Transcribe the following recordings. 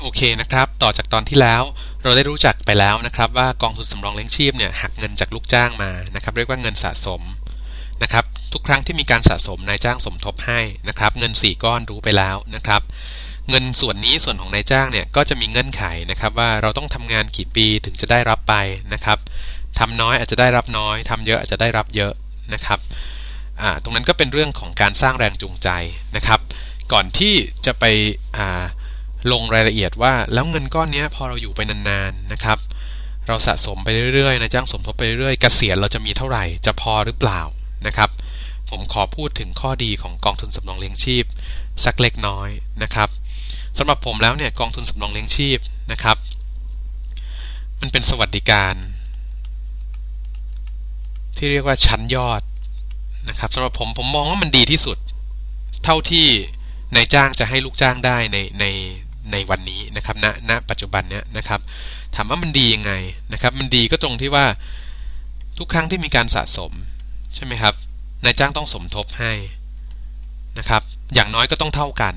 โอเคนะครับ ต่อจากตอนที่แล้วเราได้รู้จักไปแล้วนะครับ ว่ากองทุนสำรองเลี้ยงชีพเนี่ยหักเงินจากลูกจ้างมานะครับ เรียกว่าเงินสะสมนะครับ ทุกครั้งที่มีการสะสมนายจ้างสมทบให้นะครับ เงิน 4 ก้อนรู้ไปแล้วนะครับ เงินส่วนนี้ส่วนของนายจ้างเนี่ยก็จะมีเงื่อนไขนะครับ ว่าเราต้องทำงานกี่ปีถึงจะได้รับไปนะครับทำน้อยอาจจะได้รับน้อยทำเยอะอาจจะได้รับเยอะนะครับตรงนั้นก็เป็นเรื่องของการสร้างแรงจูงใจนะครับ ก่อนที่จะไป ลงรายละเอียดว่าแล้วเงินก้อนนี้พอเราอยู่ไปนานๆนะครับ เราสะสมไปเรื่อยๆนะจ้างสมทบไปเรื่อยๆเกษียณเราจะมีเท่าไหร่จะพอหรือเปล่านะครับ ผมขอพูดถึงข้อดีของกองทุนสำรองเลี้ยงชีพ สักเล็กน้อยนะครับสำหรับผมแล้วเนี่ยกองทุนสำรองเลี้ยงชีพนะครับ มันเป็นสวัสดิการ ที่เรียกว่าชั้นยอดนะครับสำหรับผมผมมองว่ามันดีที่สุด เท่าที่นายจ้างจะให้ลูกจ้างได้ในใน ในวันนี้นะครับณณปัจจุบันเนี้ยนะครับถามว่ามันดียังไงนะครับ มันดีก็ตรงที่ว่าทุกครั้งที่มีการสะสมใช่ไหมครับนายจ้างต้องสมทบให้นะครับ อย่างน้อยก็ต้องเท่ากัน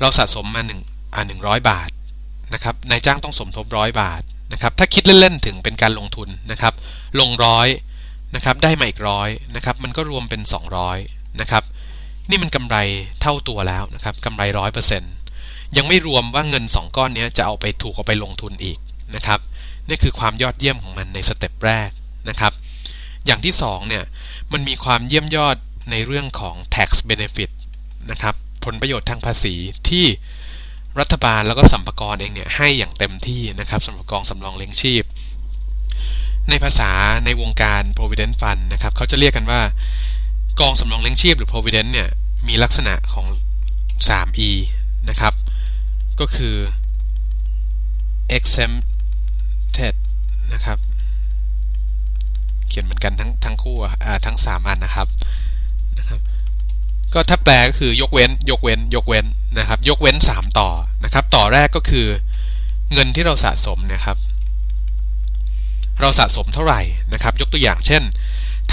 เราสะสมมาหนึ่งอ่าหนึ่งร้อยบาทนะครับนายจ้างต้องสมทบร้อยบาทนะครับถ้าคิดเล่นๆถึงเป็นการลงทุนนะครับ ลงร้อยนะครับได้มาอีกร้อยนะครับมันก็รวมเป็น 200นะครับนี่มันกำไรเท่าตัวแล้วนะครับกำไรร้อยเปอร์เซ็นต์ ยังไม่รวมว่าเงิน 2 ก้อนนี้จะเอาไปถูกเอาไปลงทุนอีกนะครับนี่คือความยอดเยี่ยมของมันในสเต็ปแรกนะครับอย่างที่2เนี่ยมันมีความเยี่ยมยอดในเรื่องของ tax benefit นะครับผลประโยชน์ทางภาษีที่รัฐบาลแล้วก็สัมภารเองเนี่ยให้อย่างเต็มที่นะครับสำหรับกองสำรองเลี้ยงชีพ ในภาษาในวงการ provident fund นะครับเขาจะเรียกกันว่ากองสำรองเลี้ยงชีพหรือ provident เนี่ยมีลักษณะของ 3e นะครับ ก็คือ exempted นะครับ เขียนเหมือนกันทั้งทั้งคู่อ่าทั้ง 3 อันนะครับนะครับ ก็ถ้าแปลก็คือยกเว้นยกเว้นยกเว้นนะครับ ยกเว้น 3 ต่อนะครับ ต่อแรกก็คือเงินที่เราสะสมนะครับ เราสะสมเท่าไหร่นะครับ ยกตัวอย่างเช่น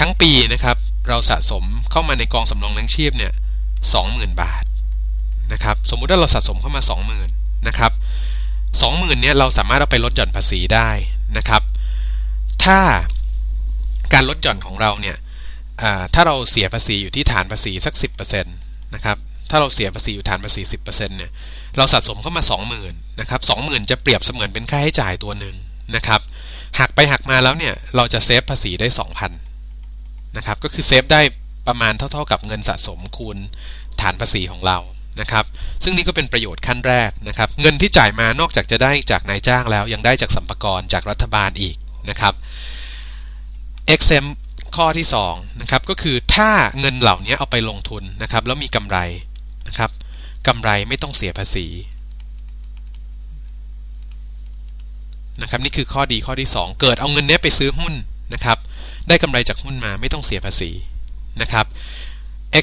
ทั้งปีนะครับ เราสะสมเข้ามาในกองสำรองเลี้ยงชีพเนี่ยสองหมื่นบาท นะครับสมมุติว่าเราสะสมเข้ามา 20,000นะครับ20,000เนี่ยเราสามารถเอาไปลดหย่อนภาษีได้นะครับ ถ้าการลดหย่อนของเราเนี่ยถ้าเราเสียภาษีอยู่ที่ฐานภาษีสัก 10%นะครับถ้าเราเสียภาษีอยู่ฐานภาษี 10%เนี่ยเราสะสมเข้ามา 20,000นะครับ20,000 จะเปรียบเสมือนเป็นค่าใช้จ่ายตัวหนึ่งนะครับหักไปหักมาแล้วเนี่ยเราจะเซฟภาษีได้ 2,000นะครับก็คือเซฟได้ประมาณเท่า ๆกับเงินสะสมคูณฐานภาษีของเรา นะครับ ซึ่งนี่ก็เป็นประโยชน์ขั้นแรกนะครับ เงินที่จ่ายมานอกจากจะได้จากนายจ้างแล้ว ยังได้จากสัมภาระจากรัฐบาลอีกนะครับ XM ข้อที่2นะครับก็คือถ้าเงินเหล่านี้เอาไปลงทุนนะครับ แล้วมีกำไรนะครับกำไรไม่ต้องเสียภาษีนะครับนี่คือข้อดีข้อที่ 2 เกิดเอาเงินนี้ไปซื้อหุ้นนะครับ ได้กำไรจากหุ้นมาไม่ต้องเสียภาษีนะครับ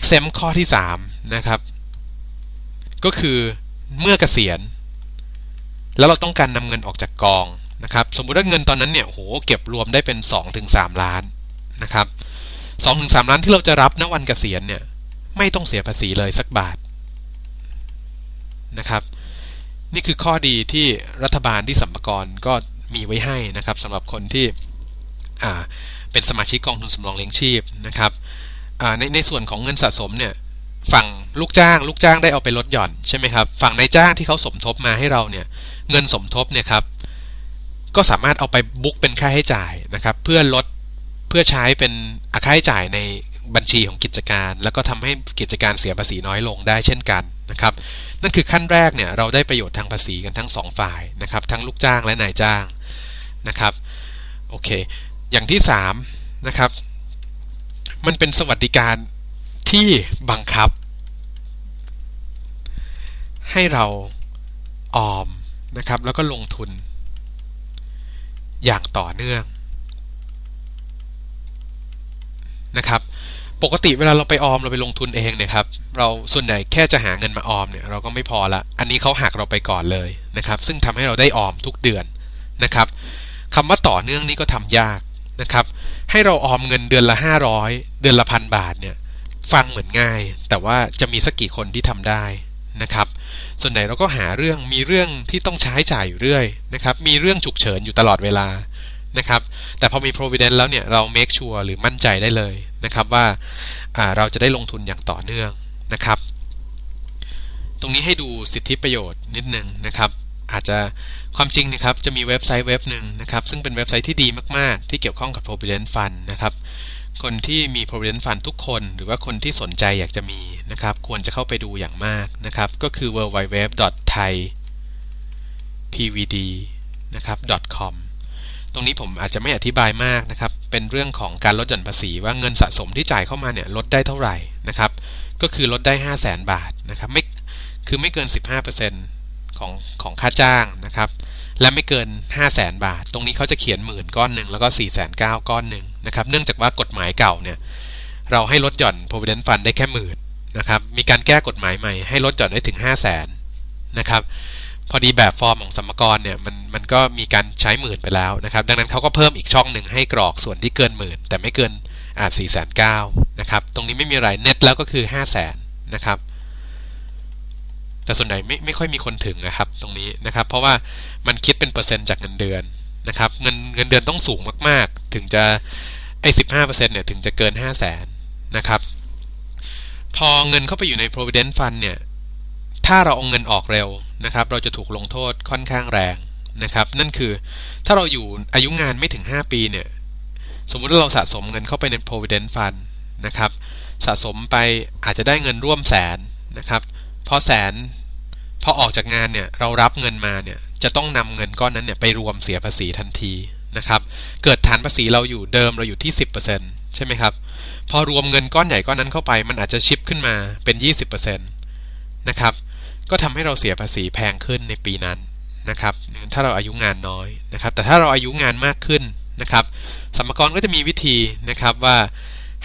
XM ข้อที่3นะครับ ก็คือเมื่อเกษียณ แล้วเราต้องการนำเงินออกจากกองนะครับ สมมุติว่าเงินตอนนั้นเนี่ยโหเก็บรวมได้เป็น2-3ล้านนะครับ2-3ล้านที่เราจะรับณวันเกษียณเนี่ย ไม่ต้องเสียภาษีเลยสักบาทนะครับ นี่คือข้อดีที่รัฐบาลที่สัมภารก็มีไว้ให้นะครับสำหรับคนที่เป็นสมาชิกกองทุนสำรองเลี้ยงชีพนะครับในในส่วนของเงินสะสมเนี่ย ฝั่งลูกจ้าง ลูกจ้างได้เอาไปลดหย่อนใช่ไหมครับฝั่งนายจ้างที่เขาสมทบมาให้เราเนี่ยเงินสมทบเนี่ยครับก็สามารถเอาไปบุ๊กเป็นค่าใช้จ่ายนะครับ เพื่อลดเพื่อใช้เป็นค่าใช้จ่ายในบัญชีของกิจการ แล้วก็ทำให้กิจการเสียภาษีน้อยลงได้เช่นกันนะครับ นั่นคือขั้นแรกเนี่ยเราได้ประโยชน์ทางภาษีกันทั้งสองฝ่ายนะครับ ทั้งลูกจ้างและนายจ้างนะครับโอเค อย่างที่3นะครับ มันเป็นสวัสดิการที่บังคับ ให้เราออมนะครับแล้วก็ลงทุน อย่างต่อเนื่องนะครับปกติเวลาเราไปออมเราไปลงทุนเองเนี่ยครับเราส่วนใหญ่แค่จะหาเงินมาออมเนี่ยเราก็ไม่พอละอันนี้เขาหักเราไปก่อนเลยนะครับซึ่งทำให้เราได้ออมทุกเดือนนะครับคำว่าต่อเนื่องนี่ก็ทำยากนะครับให้เราออมเงินเดือนละ 500 เดือนละพันบาทเนี่ยฟังเหมือนง่าย แต่ว่าจะมีสักกี่คนที่ทำได้ นะครับ ส่วนไหนเราก็หาเรื่องมีเรื่องที่ต้องใช้จ่ายอยู่เรื่อยนะครับ มีเรื่องฉุกเฉินอยู่ตลอดเวลานะครับ แต่พอมี provident แล้วเนี่ยเรา make sure หรือมั่นใจได้เลยนะครับว่าเราจะได้ลงทุนอย่างต่อเนื่องนะครับ ตรงนี้ให้ดูสิทธิประโยชน์นิดนึงนะครับ อาจจะความจริงนะครับจะมีเว็บไซต์เว็บหนึ่งนะครับ ซึ่งเป็นเว็บไซต์ที่ดีมาก ๆ ที่เกี่ยวข้องกับ provident fund นะครับ คนที่มี provident fund ทุกคน หรือว่าคนที่สนใจอยากจะมีนะครับ ควรจะเข้าไปดูอย่างมากนะครับ ก็คือ www.thaipvd นะครับ .com ตรงนี้ผมอาจจะไม่อธิบายมากนะครับ เป็นเรื่องของการลดหย่อนภาษีว่าเงินสะสมที่จ่ายเข้ามาเนี่ยลดได้เท่าไหร่นะครับ ก็คือลดได้ 5 0 0แสนบาทนะครับไม่คือไม่เกิน 15%ของของค่าจ้างนะครับ และไม่เกิน 5 0 0แสนบาท ตรงนี้เขาจะเขียนหมื่นก้อนหนึ่งแล้วก็4 9 0 0 0ก้อนหนึ่งนะครับ เนื่องจากว่ากฎหมายเก่าเนี่ยเราให้ลดหย่อน provident fund ได้แค่หมื่นนะครับ มีการแก้กฎหมายใหม่ให้ลดหย่อนได้ถึง 5 0 0แสนนะครับ พอดีแบบฟอร์มของสมกรเนี่ยมันมันก็มีการใช้หมื่นไปแล้วนะครับ ดังนั้นเขาก็เพิ่มอีกช่องหนึ่งให้กรอกส่วนที่เกินหมื่นแต่ไม่เกินอ่าสี่แสนเก้านะครับ ตรงนี้ไม่มีอะไรเน็ตแล้วก็คือห้าแสนนะครับ แต่ส่วนใหญ่ไม่ไม่ค่อยมีคนถึงนะครับตรงนี้นะครับ เพราะว่ามันคิดเป็นเปอร์เซ็นต์จากเงินเดือนนะครับเงินเงินเดือนต้องสูงมากๆ ถึงจะไอ้สิบห้าเปอร์เซ็นต์เนี่ยถึงจะเกินห้าแสนนะครับ พอเงินเข้าไปอยู่ใน provident fund เนี่ยถ้าเราเอาเงินออกเร็วนะครับ เราจะถูกลงโทษค่อนข้างแรงนะครับ นั่นคือถ้าเราอยู่อายุงานไม่ถึง 5 ปีเนี่ยสมมุติว่าเราสะสมเงินเข้าไปใน provident fund นะครับ สะสมไปอาจจะได้เงินร่วมแสนนะครับ พอแสนพอออกจากงานเนี่ยเรารับเงินมาเนี่ยจะต้องนำเงินก้อนนั้นเนี่ยไปรวมเสียภาษีทันทีนะครับ เกิดฐานภาษีเราอยู่เดิมเราอยู่ที่ 10%ใช่ไหมครับ พอรวมเงินก้อนใหญ่ก้อนนั้นเข้าไป มันอาจจะชิปขึ้นมาเป็น 20%นะครับ ก็ทำให้เราเสียภาษีแพงขึ้นในปีนั้นนะครับ ถ้าเราอายุงานน้อยนะครับ แต่ถ้าเราอายุงานมากขึ้นนะครับสมกรก็จะมีวิธีนะครับว่า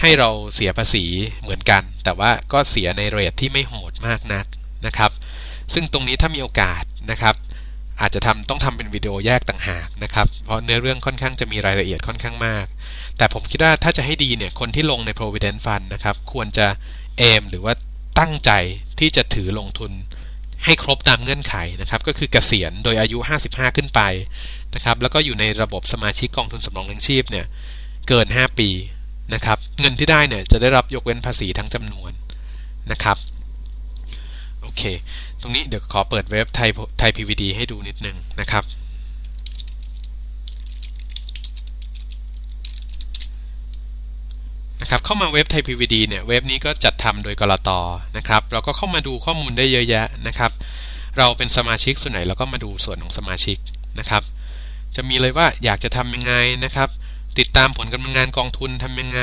ให้เราเสียภาษีเหมือนกัน แต่ว่าก็เสียในเรทที่ไม่โหดมากนักนะครับ ซึ่งตรงนี้ถ้ามีโอกาสนะครับ อาจจะทำต้องทำเป็นวิดีโอแยกต่างหากนะครับ เพราะเนื้อเรื่องค่อนข้างจะมีรายละเอียดค่อนข้างมาก แต่ผมคิดว่าถ้าจะให้ดีเนี่ยคนที่ลงใน provident fund นะครับ ควรจะเอมหรือว่าตั้งใจที่จะถือลงทุนให้ครบตามเงื่อนไขนะครับ ก็คือเกษียณโดยอายุ 55 ขึ้นไปนะครับ แล้วก็อยู่ในระบบสมาชิกกองทุนสำรองเลี้ยงชีพเนี่ยเกิน 5 ปี นะครับ เงินที่ได้เนี่ยจะได้รับยกเว้นภาษีทั้งจำนวนนะครับโอเค ตรงนี้เดี๋ยวขอเปิดเว็บไทยไทยพีวีดีให้ดูนิดนึงนะครับนะครับเข้ามาเว็บไทยพีวีดีเนี่ยเว็บนี้ก็จัดทำโดยกรตนะครับเราก็เข้ามาดูข้อมูลได้เยอะแยะนะครับ เราเป็นสมาชิกส่วนไหนเราก็มาดูส่วนของสมาชิกนะครับ จะมีเลยว่าอยากจะทำยังไงนะครับ ติดตามผลกำลังงานกองทุนทำยังไง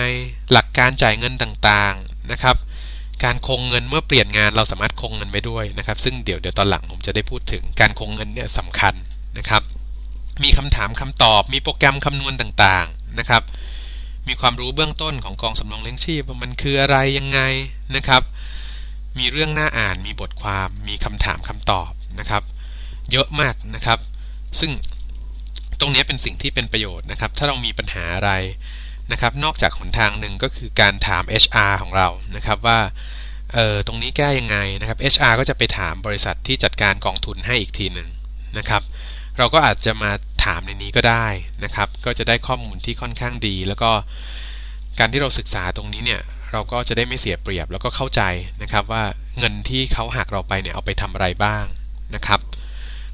หลักการจ่ายเงินต่างๆนะครับ การคงเงินเมื่อเปลี่ยนงานเราสามารถคงเงินไปด้วยนะครับ ซึ่งเดี๋ยวเดี๋ยวตอนหลังผมจะได้พูดถึงการคงเงินเนี่ยสำคัญนะครับ มีคำถามคำตอบมีโปรแกรมคำนวณต่างๆนะครับ มีความรู้เบื้องต้นของกองสำรองเลี้ยงชีพว่ามันคืออะไรยังไงนะครับ มีเรื่องน่าอ่านมีบทความ มีคำถามคำตอบนะครับ เยอะมากนะครับ ซึ่ง ตรงนี้เป็นสิ่งที่เป็นประโยชน์นะครับ ถ้าเรามีปัญหาอะไรนะครับ นอกจากหนทางหนึ่งก็คือการถาม HR ของเรานะครับว่าเออตรงนี้แก้ยังไงนะครับ HR ก็จะไปถามบริษัทที่จัดการกองทุนให้อีกทีหนึ่งนะครับ เราก็อาจจะมาถามในนี้ก็ได้นะครับ ก็จะได้ข้อมูลที่ค่อนข้างดี แล้วก็การที่เราศึกษาตรงนี้เนี่ยเราก็จะได้ไม่เสียเปรียบแล้วก็เข้าใจนะครับว่าเงินที่เขาหักเราไปเนี่ยเอาไปทำอะไรบ้างนะครับ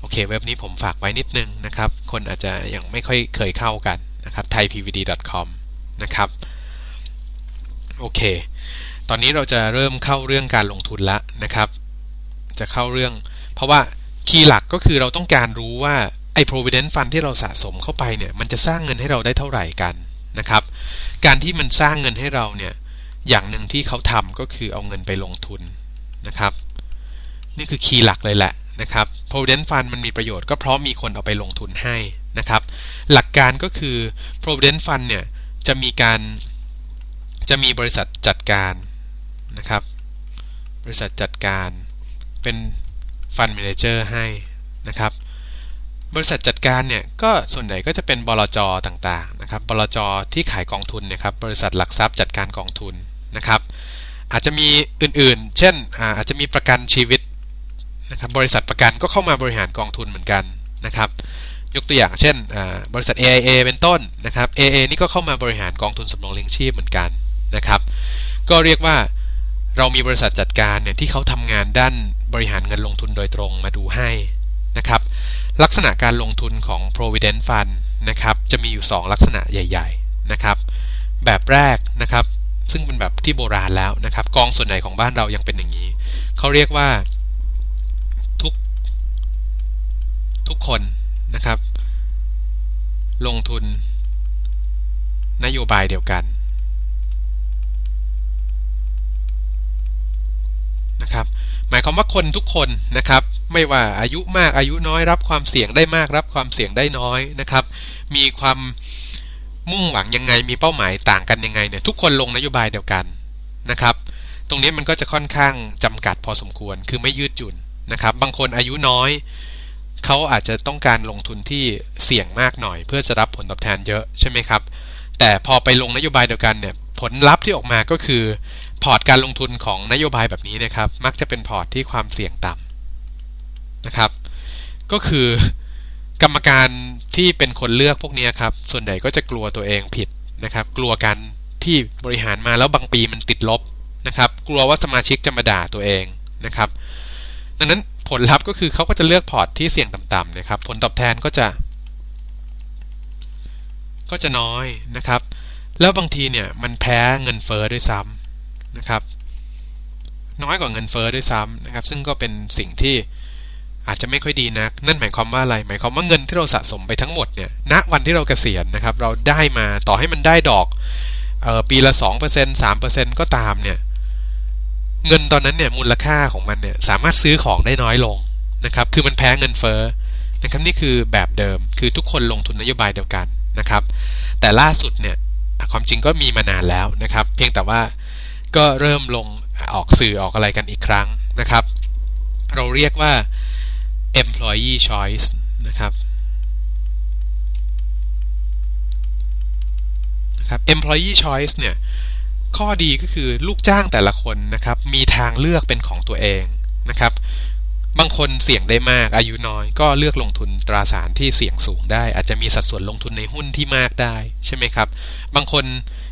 โอเคเว็บนี้ผมฝากไว้นิดนึงนะครับ คนอาจจะยังไม่ค่อยเคยเข้ากันนะครับ thaipvd.com นะครับโอเค ตอนนี้เราจะเริ่มเข้าเรื่องการลงทุนละนะครับ จะเข้าเรื่อง เพราะว่าคีย์หลักก็คือเราต้องการรู้ว่าไอ้ provident fund ที่เราสะสมเข้าไปเนี่ยมันจะสร้างเงินให้เราได้เท่าไหร่กันนะครับ การที่มันสร้างเงินให้เราเนี่ยอย่างหนึ่งที่เขาทำก็คือเอาเงินไปลงทุนนะครับ นี่คือคีย์หลักเลยแหละ นะครับ provident fund มันมีประโยชน์ก็เพราะมีคนเอาไปลงทุนให้นะครับ หลักการก็คือ provident fund เนี่ยจะมีการจะมีบริษัทจัดการนะครับ บริษัทจัดการเป็น fund manager ให้นะครับ บริษัทจัดการเนี่ยก็ส่วนใหญ่ก็จะเป็นบลจต่างๆนะครับบลจที่ขายกองทุนนะครับ บริษัทหลักทรัพย์จัดการกองทุนนะครับ อาจจะมีอื่นๆ เช่นอาจจะมีประกันชีวิต นะครับบริษัทประกันก็เข้ามาบริหารกองทุนเหมือนกันนะครับ ยกตัวอย่างเช่นบริษัท AIA เป็นต้นนะครับ AA นี่ก็เข้ามาบริหารกองทุนสำรองเลี้ยงชีพเหมือนกันนะครับ ก็เรียกว่าเรามีบริษัทจัดการเนี่ยที่เขาทำงานด้านบริหารเงินลงทุนโดยตรงมาดูให้นะครับ ลักษณะการลงทุนของ provident fund นะครับจะมีอยู่ 2 ลักษณะใหญ่ ๆนะครับ แบบแรกนะครับซึ่งเป็นแบบที่โบราณแล้วนะครับ กองส่วนใหญ่ของบ้านเรายังเป็นอย่างนี้ เขาเรียกว่าทุก ทุกคนนะครับ ลงทุนนโยบายเดียวกันนะครับหมายความว่าคนทุกคนนะครับ ไม่ว่าอายุมากอายุน้อยรับความเสี่ยงได้มากรับความเสี่ยงได้น้อยนะครับ มีความมุ่งหวังยังไงมีเป้าหมายต่างกันยังไงเนี่ยทุกคนลงนโยบายเดียวกันนะครับ ตรงนี้มันก็จะค่อนข้างจำกัดพอสมควรคือไม่ยืดหยุ่นนะครับ บางคนอายุน้อย เขาอาจจะต้องการลงทุนที่เสี่ยงมากหน่อย เพื่อจะรับผลตอบแทนเยอะใช่ไหมครับ แต่พอไปลงนโยบายเดียวกันเนี่ยผลลัพธ์ที่ออกมาก็คือ พอร์ตการลงทุนของนโยบายแบบนี้นะครับ มักจะเป็นพอร์ตที่ความเสี่ยงต่ำนะครับ ก็คือกรรมการที่เป็นคนเลือกพวกนี้ครับ ส่วนใหญ่ก็จะกลัวตัวเองผิดนะครับ กลัวกันที่บริหารมาแล้วบางปีมันติดลบนะครับ กลัวว่าสมาชิกจะมาด่าตัวเองนะครับ ดังนั้น ผลลัพธ์ก็คือเขาก็จะเลือกพอร์ตที่เสี่ยงต่ำๆนะครับ ผลตอบแทนก็จะ ก็จะน้อยนะครับ แล้วบางทีเนี่ยมันแพ้เงินเฟอ้อด้วยซ้ำนะครับ น้อยกว่าเงินเฟอ้อด้วยซ้ำนะครับ ซึ่งก็เป็นสิ่งที่อาจจะไม่ค่อยดีนัก นั่นหมายความว่าอะไร หมายความว่าเงินที่เราสะสมไปทั้งหมดเนี่ย ณ วันที่เราเกษียณนะครับ เราได้มาต่อให้มันได้ดอกออปีละ 2% 3%ก็ตามเนี่ย เงินตอนนั้นเนี่ยมูลค่าของมันเนี่ยสามารถซื้อของได้น้อยลงนะครับคือมันแพ้เงินเฟ้อนะครับนี่คือแบบเดิมคือทุกคนลงทุนนโยบายเดียวกันนะครับ แต่ล่าสุดเนี่ยความจริงก็มีมานานแล้วนะครับ เพียงแต่ว่าก็เริ่มลงออกสื่อออกอะไรกันอีกครั้งนะครับ เราเรียกว่า employee choice นะครับนะครับ employee choice เนี่ย ข้อดีก็คือลูกจ้างแต่ละคนนะครับมีทางเลือกเป็นของตัวเองนะครับ บางคนเสี่ยงได้มากอายุน้อยก็เลือกลงทุนตราสารที่เสี่ยงสูงได้ อาจจะมีสัดส่วนลงทุนในหุ้นที่มากได้ใช่ไหมครับ บางคน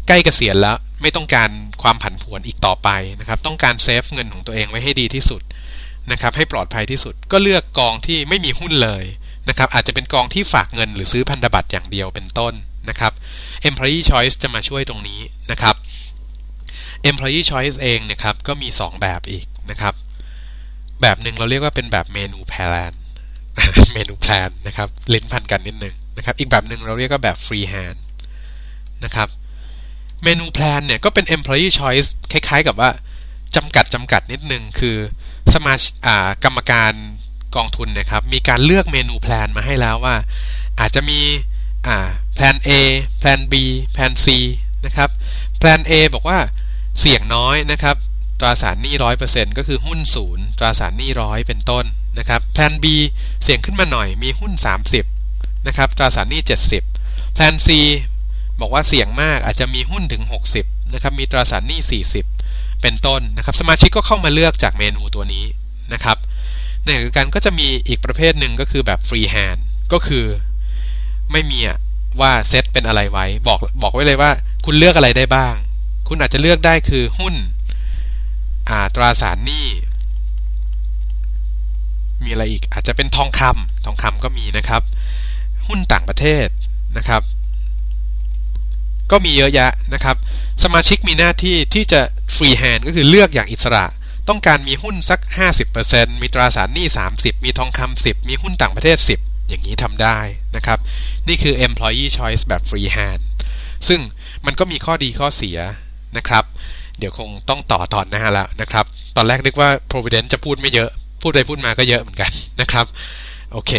ใกล้เกษียณแล้วไม่ต้องการความผันผวนอีกต่อไปนะครับ ต้องการเซฟเงินของตัวเองไว้ให้ดีที่สุดนะครับ ให้ปลอดภัยที่สุดก็เลือกกองที่ไม่มีหุ้นเลยนะครับ อาจจะเป็นกองที่ฝากเงินหรือซื้อพันธบัตรอย่างเดียวเป็นต้นนะครับ Employee Choice จะมาช่วยตรงนี้นะครับ Employee Choice เองนะครับก็มี 2 แบบอีกนะครับ แบบหนึ่งเราเรียกว่าเป็นแบบเมนูแพลนเมนูแพลนนะครับลิ้นพันกันนิดนึงนะครับอีกแบบหนึ่งเราเรียกว่าแบบฟรีแฮนด์นะครับเมนูแพลนเนี่ยก็เป็น Employee Choice คล้ายๆ กับว่าจำกัดจำกัดนิดนึงคือสมาชิกกรรมการกองทุนนะครับมีการเลือกเมนูแพลนมาให้แล้วว่า อาจจะมีแพลน A แพลน B แพลน C นะครับแพลน A บอกว่า เสี่ยงน้อยนะครับ ตราสารหนี้ร้อยเปอร์เซ็นต์ก็คือหุ้นศูนย์ตราสารหนี้ร้อยเป็นต้นนะครับแพลน B เสี่ยงขึ้นมาหน่อยมีหุ้น 30นะครับตราสารหนี้ 70แพลน C บอกว่าเสี่ยงมากอาจจะมีหุ้นถึง 60นะครับมีตราสารหนี้ 40 เป็นต้นนะครับสมาชิกก็เข้ามาเลือกจากเมนูตัวนี้นะครับในขณะเดียวกันก็จะมีอีกประเภทหนึ่งก็คือแบบฟรีแฮนด์ก็คือไม่มีว่าเซตเป็นอะไรไว้ บอกบอกไว้เลยว่าคุณเลือกอะไรได้บ้าง คุณอาจจะเลือกได้คือหุ้นตราสารหนี้มีอะไรอีกอาจจะเป็นทองคำทองคำก็มีนะครับ หุ้นต่างประเทศนะครับ ก็มีเยอะแยะนะครับ สมาชิกมีหน้าที่ที่จะฟรีแฮนด์ก็คือเลือกอย่างอิสระ ต้องการมีหุ้นสัก 50%มีตราสารหนี้ 30 มีทองคำ10 มีหุ้นต่างประเทศ 10 อย่างนี้ทำได้นะครับ นี่คือ employee choice แบบ free hand ซึ่งมันก็มีข้อดีข้อเสีย นะครับ เดี๋ยวคงต้องต่อตอนหน้าแล้วนะครับ ตอนแรกนึกว่า providence จะพูดไม่เยอะ พูดไปพูดมาก็เยอะเหมือนกันนะครับ โอเค